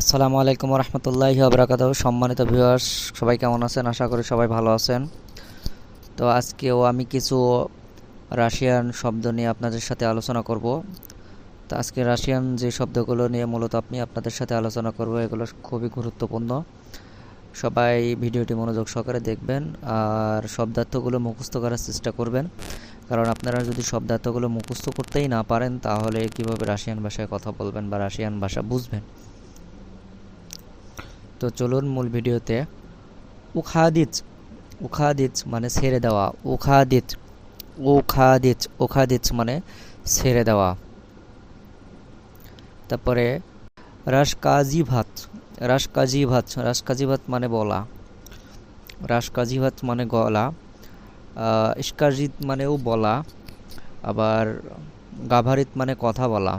আসসালামু আলাইকুম রহমতুল্লাহি আবরাকাত সম্মানিত ভিউয়ার্স সবাই কেমন আছেন? আশা করি সবাই ভালো আছেন। তো আজকেও আমি কিছু রাশিয়ান শব্দ নিয়ে আপনাদের সাথে আলোচনা করব। তো আজকে রাশিয়ান যে শব্দগুলো নিয়ে মূলত আপনি আপনাদের সাথে আলোচনা করব, এগুলো খুবই গুরুত্বপূর্ণ। সবাই ভিডিওটি মনোযোগ সহকারে দেখবেন আর শব্দার্থগুলো মুখস্থ করার চেষ্টা করবেন। কারণ আপনারা যদি শব্দার্থগুলো মুখস্থ করতেই না পারেন, তাহলে কীভাবে রাশিয়ান ভাষায় কথা বলবেন বা রাশিয়ান ভাষা বুঝবেন? তো চলুন মূল ভিডিওতে। উখাদিচ উখাদিচ মানে ছেড়ে দেওয়া। উখাদিচ উখাদিচ উখাদিচ মানে ছেড়ে দেওয়া। তারপরে রাসকাজি ভাত রাসকাজি ভাত রাসকাজি ভাত মানে বলা। রাসকাজি ভাত মানে গলা। ইস্কাজিত মানেও বলা। আবার গাভারিত মানে কথা বলা।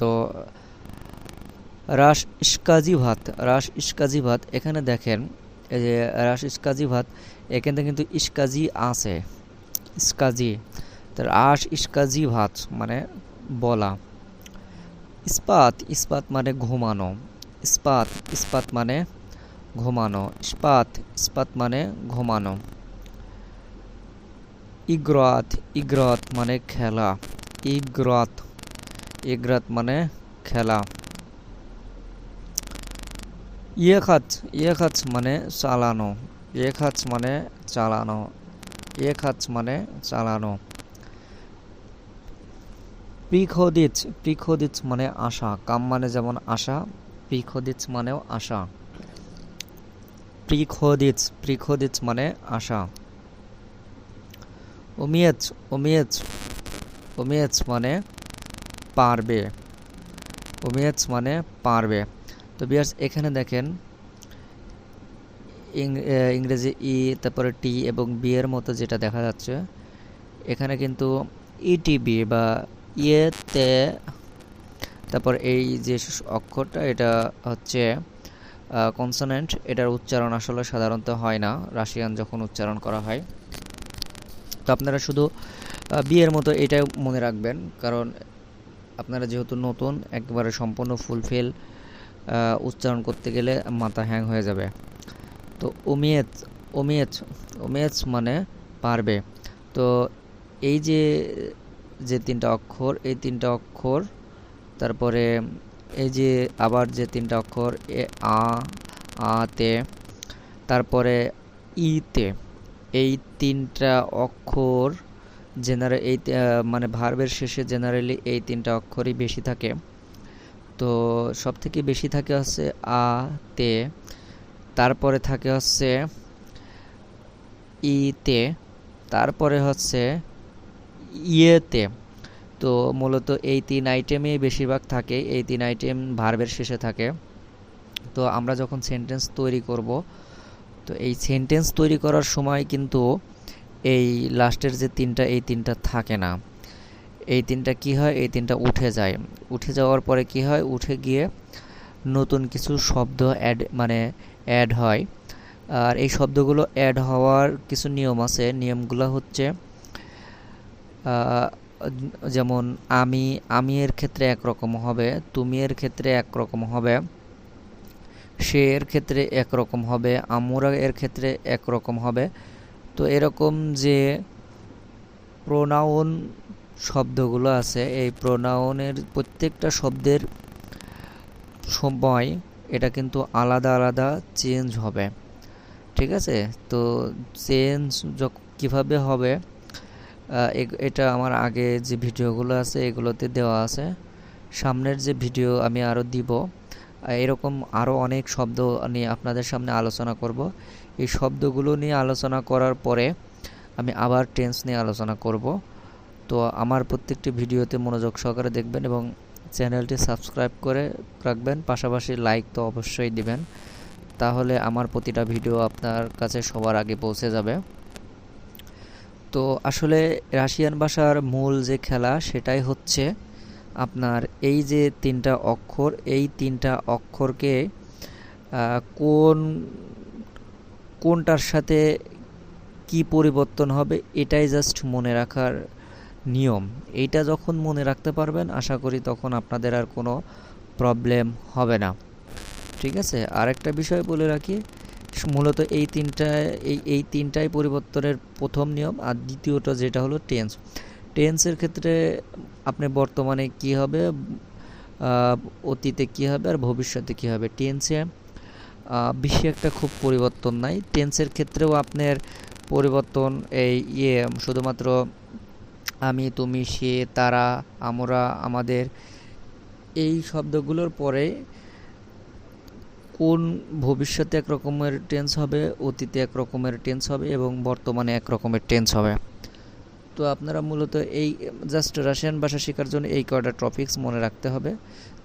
তো রাস ইস্কাজি ভাত, রাস ইস্কাজি ভাত, এখানে দেখেন যে রাস ইস্কাজি ভাত, এখানে কিন্তু ইস্কাজি আছে ইস্কাজি তার রাস ইস্কাজি ভাত মানে বলা। ইস্পাত ইস্পাত মানে ঘুমানো, ইস্পাত ইস্পাত মানে ঘুমানো, ইস্পাত ইস্পাত মানে ঘুমানো। ইগ্রাত ইগ্রাত মানে খেলা, ইগ্রাত ইগ্রাত মানে খেলা। ইয়েখাত ইয়েখাত মানে চালানো ইয়েখাত মানে চালানো ইয়েখাত মানে চালানো। প্রিখোদিচ প্রিখোদিচ মানে আশা, কাম মানে যেমন আশা প্রিখোদিচ মানেও আশা। প্রিখোদিচ প্রিখোদিচ মানে আশা। উমিয়েচ উমিয়েচ উমিয়েচ মানে পারবে উমিয়েচ মানে পারবে। তো বিয়ার্স এখানে দেখেন ইংরেজি ই, তারপরে টি এবং বি এর মতো যেটা দেখা যাচ্ছে। এখানে কিন্তু ইটিবি বা ইয়েতে তারপর এই যে অক্ষরটা, এটা হচ্ছে কনসোনেন্ট এটার উচ্চারণ আসলে সাধারণত হয় না, রাশিয়ান যখন উচ্চারণ করা হয়। তো আপনারা শুধু বিয়ের মতো এটাই মনে রাখবেন, কারণ আপনারা যেহেতু নতুন, একবারে সম্পূর্ণ ফুলফিল উচ্চারণ করতে গেলে মাথা হ্যাং হয়ে যাবে। তো ওমিয়েত ওমিয়েত ওমিয়েত মানে পারবে। তো এই যে যে তিনটা অক্ষর, এই তিনটা অক্ষর, তারপরে এই যে আবার যে তিনটা অক্ষর, এ, আ আতে তারপরে ইতে, এই তিনটা অক্ষর জেনারেল এই মানে ভার্বের শেষে জেনারেলি এই তিনটা অক্ষরই বেশি থাকে। তো সব থেকে বেশি থাকে হচ্ছে আ, তে। তারপরে থাকে হচ্ছে ইতে তারপরে হচ্ছে ইয়েতে তো। মূলত এই তিন আইটেমেই বেশিরভাগ থাকে, এই তিন আইটেম ভার্বের শেষে থাকে। তো আমরা যখন সেন্টেন্স তৈরি করব, তো এই সেন্টেন্স তৈরি করার সময় কিন্তু এই লাস্টের যে তিনটা, এই তিনটা থাকে না। এই তিনটা কি হয়? এই তিনটা উঠে যায়। উঠে যাওয়ার পরে কি হয়? উঠে গিয়ে নতুন কিছু শব্দ অ্যাড মানে অ্যাড হয়। আর এই শব্দগুলো অ্যাড হওয়ার কিছু নিয়ম আছে। নিয়মগুলো হচ্ছে যেমন আমি আমি এর ক্ষেত্রে একরকম হবে, তুমি এর ক্ষেত্রে একরকম হবে, সে এর ক্ষেত্রে একরকম হবে, আমরা এর ক্ষেত্রে একরকম হবে। তো এরকম যে প্রোনাউন শব্দগুলো আছে। এই প্রোনাউনের প্রত্যেকটা শব্দের সময় এটা কিন্তু আলাদা আলাদা চেঞ্জ হবে। ঠিক আছে? তো চেঞ্জ কীভাবে হবে? এটা আমার আগে যে ভিডিওগুলো আছে এগুলোতে দেওয়া আছে। সামনের যে ভিডিও আমি আরও দিব। এরকম আরও অনেক শব্দ নিয়ে আপনাদের সামনে আলোচনা করব। এই শব্দগুলো নিয়ে আলোচনা করার পরে আমি আবার টেন্স নিয়ে আলোচনা করব। তো আমার প্রত্যেকটি ভিডিওতে মনোযোগ সহকারে দেখবেন এবং চ্যানেলটি সাবস্ক্রাইব করে রাখবেন, পাশাপাশি লাইক তো অবশ্যই দিবেন। তাহলে আমার প্রতিটা ভিডিও আপনার কাছে সবার আগে পৌঁছে যাবে। তো আসলে রাশিয়ান ভাষার মূল যে খেলা সেটাই হচ্ছে আপনার এই যে তিনটা অক্ষর, এই তিনটা অক্ষরকে কোন, কোনটার সাথে কি পরিবর্তন হবে এটাই জাস্ট মনে রাখার নিয়ম। এইটা যখন মনে রাখতে পারবেন, আশা করি তখন আপনাদের আর কোনো প্রবলেম হবে না। ঠিক আছে? আরেকটা বিষয় বলে রাখি, মূলত এই তিনটা, এই এই তিনটাই পরিবর্তনের প্রথম নিয়ম, আর দ্বিতীয়টা যেটা হলো টেন্স। টেন্সের ক্ষেত্রে আপনি বর্তমানে কি হবে অতীতে কি হবে, আর ভবিষ্যতে কি হবে? টেন্সে বেশি একটা খুব পরিবর্তন নাই। টেন্সের ক্ষেত্রেও আপনার পরিবর্তন এই ইয়ে শুধুমাত্র আমি, তুমি, সে, তারা, আমরা, আমাদের। এই শব্দগুলোর পরে কোন ভবিষ্যতে এক রকমের টেন্স হবে, অতীতে এক রকমের টেন্স হবে এবং বর্তমানে এক রকমের টেন্স হবে? তো আপনারা মূলত এই জাস্ট রাশিয়ান ভাষা শেখার জন্য এই কয়টা টপিকস মনে রাখতে হবে।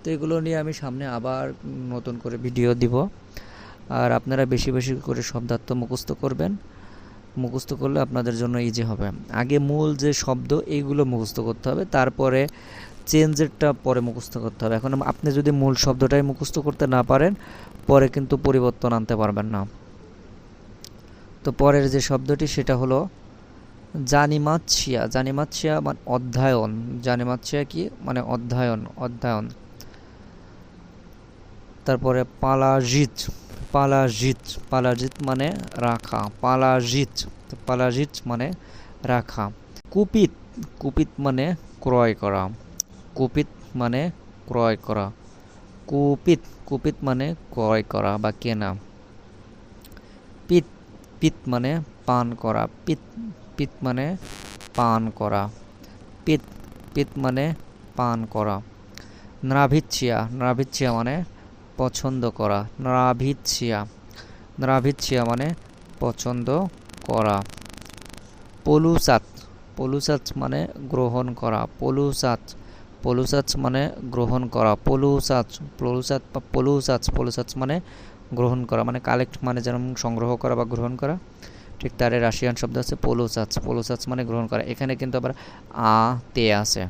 তো এগুলো নিয়ে আমি সামনে আবার নতুন করে ভিডিও দিব। আর আপনারা বেশি বেশি করে শব্দার্থ মুখস্থ করবেন। মুখস্থ করলে আপনাদের জন্য ইজি হবে। আগে মূল যে শব্দ এইগুলো মুখস্থ করতে হবে। তারপরে চেঞ্জেরটা পরে মুখস্থ করতে হবে। এখন আপনি যদি মূল শব্দটাই মুখস্থ করতে না পারেন, পরে কিন্তু পরিবর্তন আনতে পারবেন না। তো পরের যে শব্দটি, সেটা হলো জানিমাচ্ছিয়া জানিমাচ্ছিয়া মানে অধ্যয়ন। জানিমাচ্ছিয়া কি? মানে অধ্যয়ন অধ্যয়ন। তারপরে পালাজিত। পালাজিত পালাজিত মানে রাখা, পালাজিত পালাজিত মানে রাখা। কুপিত কুপিত মানে ক্রয় করা, কুপিত মানে ক্রয় করা, কুপিত কুপিত মানে ক্রয় করা বা কেনা। পিত পিত মানে পান করা, পিত পিত মানে পান করা, পিত পিত মানে পান করা। নাভিচ্ছিয়া নাভিচ্ছিয়া মানে পছন্দ করা। নাভিচ্ছিয়া নাভিচ্ছিয়া মানে পছন্দ করা। পলুসাত। পলুসাত মানে গ্রহণ করা। পলুসাত। পলুসাচ মানে গ্রহণ করা। পলুসাচ পলুসাত পলুসাচ পলুসাচ মানে গ্রহণ করা। মানে কালেক্ট মানে যেমন সংগ্রহ করা বা গ্রহণ করা। ঠিক তার রাশিয়ান শব্দ আছে পলুসাচ পলুসাচ মানে গ্রহণ করা। এখানে কিন্তু আবার আ, তে আছে।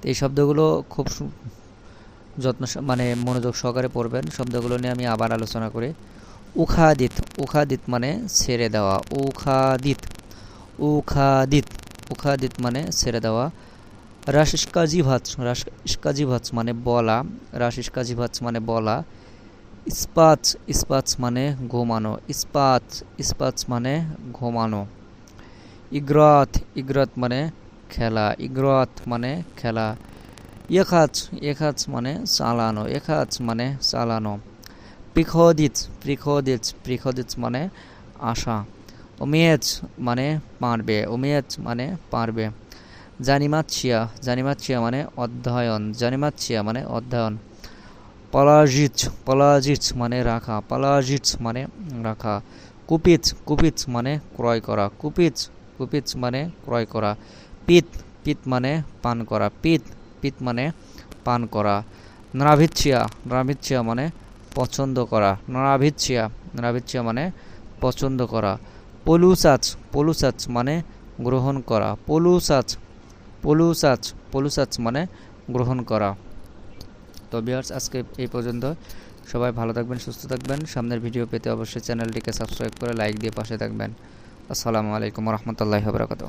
তো এই শব্দগুলো খুব যত্ন মানে মনোযোগ সহকারে পড়বেন। শব্দগুলো নিয়ে আমি আবার আলোচনা করি। উখাদিত উখাদিত মানে ছেড়ে দেওয়া। উখাদিত উখাদিত উখাদিত মানে ছেড়ে দেওয়া। রাশিষ্কাজি ভাত মানে বলা। রাশিষ্কাজি ভাত মানে বলা। ইস্পাত ইস্পাত মানে ঘুমানো। ইস্পাত ইস্পাত মানে ঘুমানো। ইগ্রত ইগ্রত মানে খেলা। ইগ্রত মানে খেলা। এখাচ এখাচ মানে চালানো, এখাচ মানে চালানো। প্রিখদিত প্রিখদিত প্রিখদিত মানে আশা উমেজ মানে পারবে উমেজ মানে পারবে। জানিমাচ্ছিয়া জানিমাচ্ছিয়া মানে অধ্যয়ন জানিমাচ্ছিয়া মানে অধ্যয়ন। পলাজিচ পলাজিচ মানে রাখা পলাজিচ মানে রাখা। কুপিচ কুপিচ মানে ক্রয় করা কুপিচ কুপিচ মানে ক্রয় করা। পিত পিত মানে পান করা, পিত পিত মানে পান করা। নাভিচ্ছিয়া নাভিচ্ছিয়া মানে পছন্দ করা। নাভিচ্ছিয়া নাভিচ্ছিয়া মানে পছন্দ করা। পলুসাচ পলুসাচ মানে গ্রহণ করা। পলুসাচ পলুসাচ পলুসাচ মানে গ্রহণ করা। তো বিয়ার্স আজকে এই পর্যন্ত। সবাই ভালো থাকবেন, সুস্থ থাকবেন। সামনের ভিডিও পেতে অবশ্যই চ্যানেলটিকে সাবস্ক্রাইব করে লাইক দিয়ে পাশে থাকবেন। আসসালামু আলাইকুম রহমতুল্লাহ বরকাত